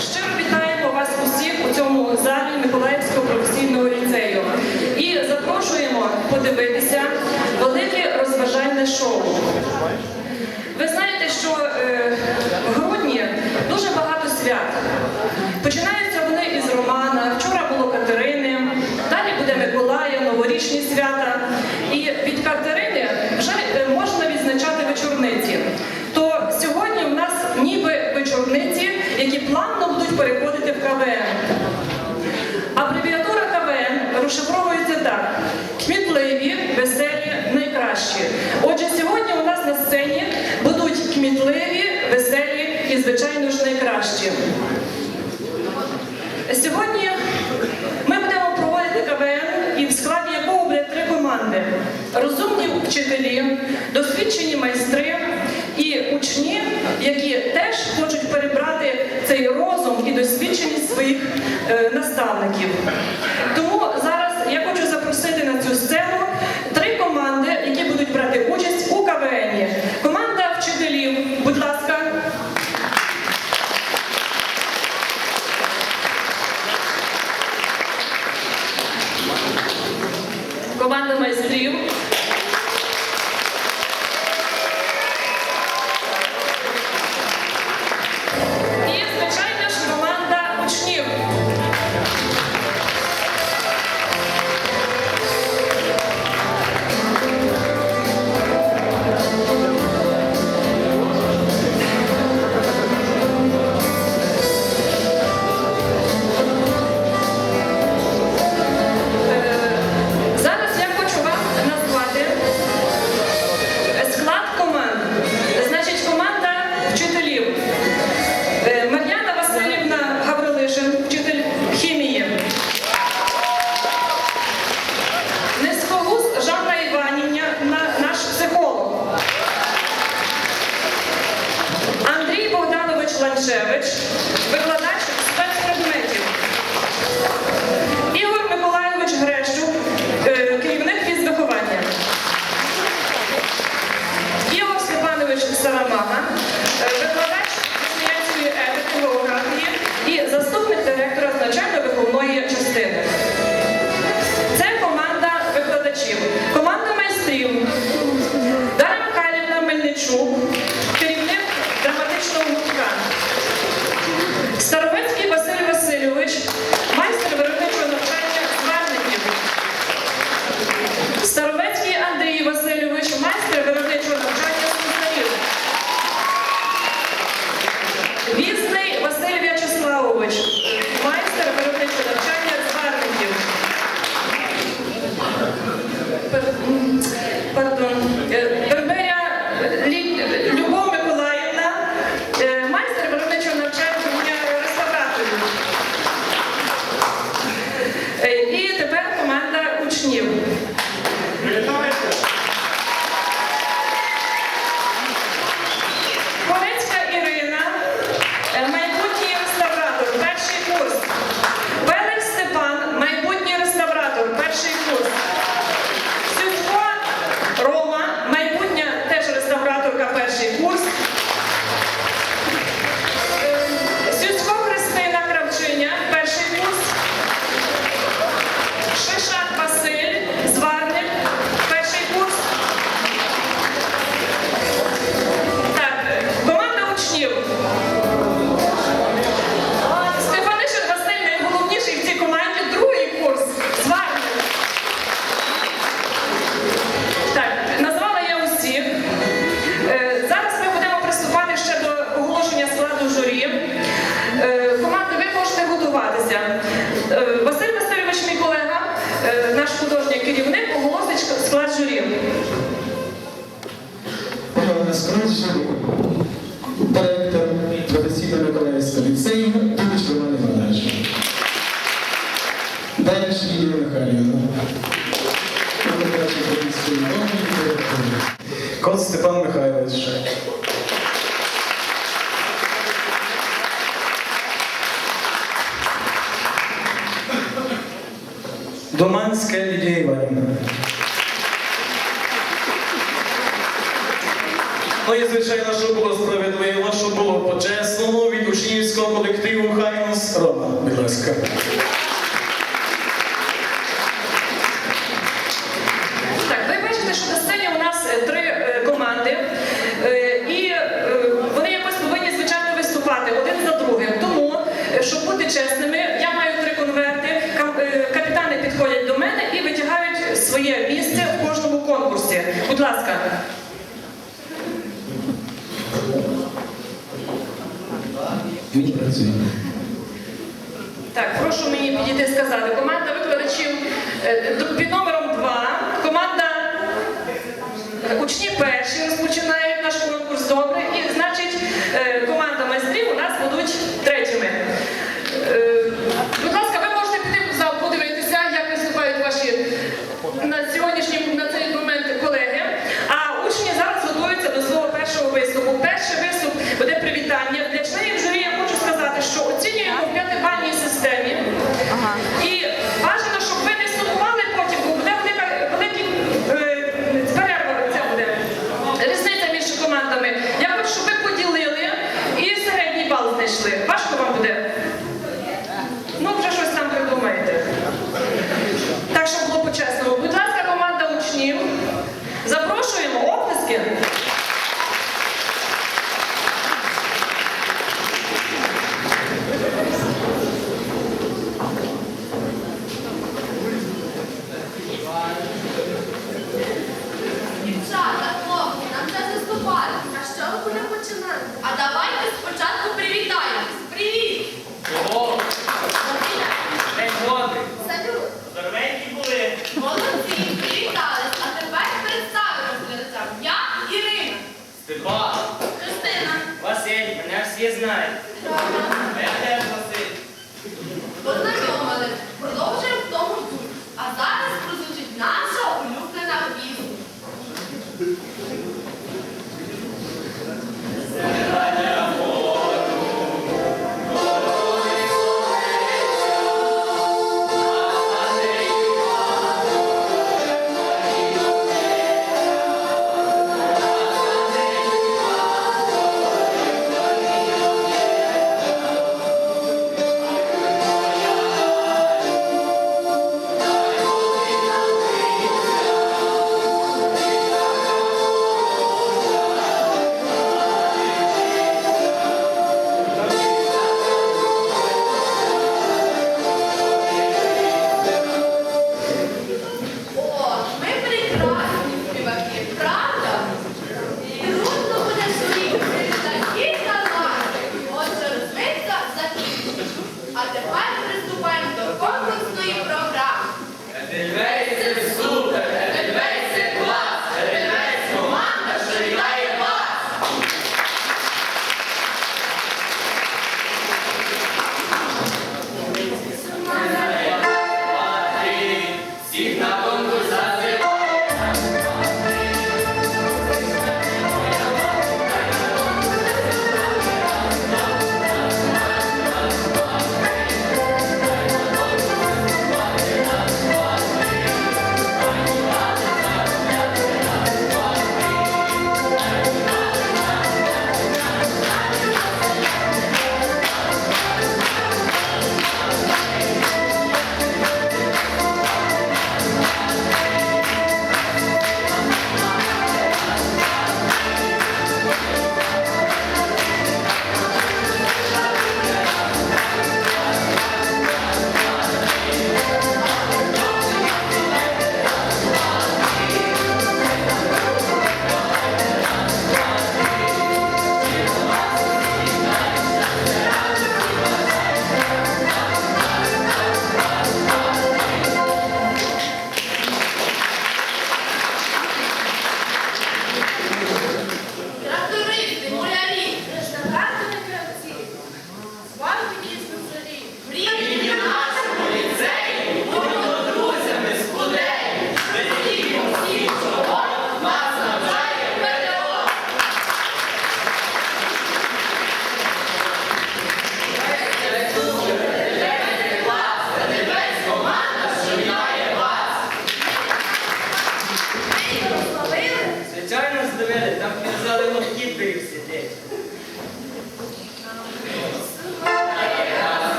Щиро вітаємо вас усіх у цьому залі Миколаївського професійного ліцею і запрошуємо подивитися велике розважальне шоу. Ви знаєте, що е, в грудні дуже багато свят. Починає чим. Сьогодні ми будемо проводити КВН, і в складі якого буде три команди: розумні вчителі, досвідчені майстри і учні, які теж хочуть перебрати цей розум і досвідченість своїх е, наставників. Дальше Юрия Михайловна. Кот Степан Михайлович. Думанская Лидия Ивановна. Ну і звичайно, що було справедливо, що було по-чесному від учнівського колективу Хайнус Рома, будь ласка. Учні перші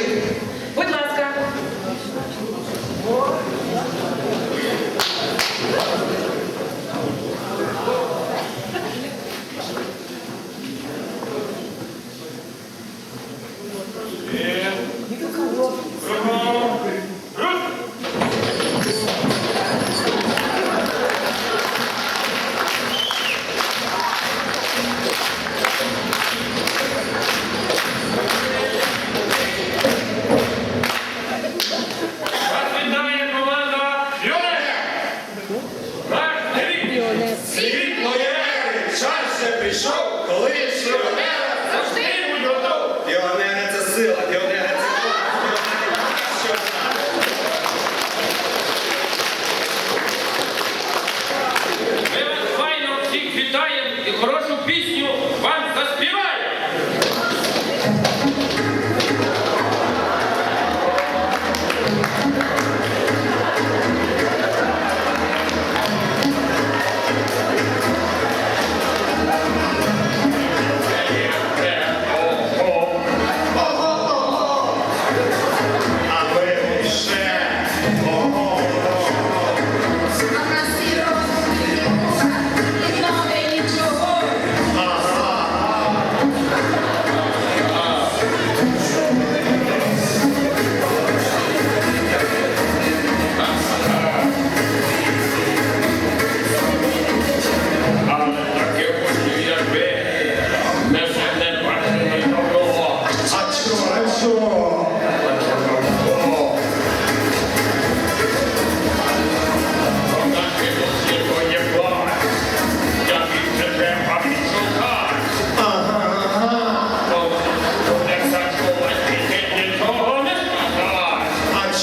Викладачів?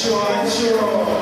sure, sure.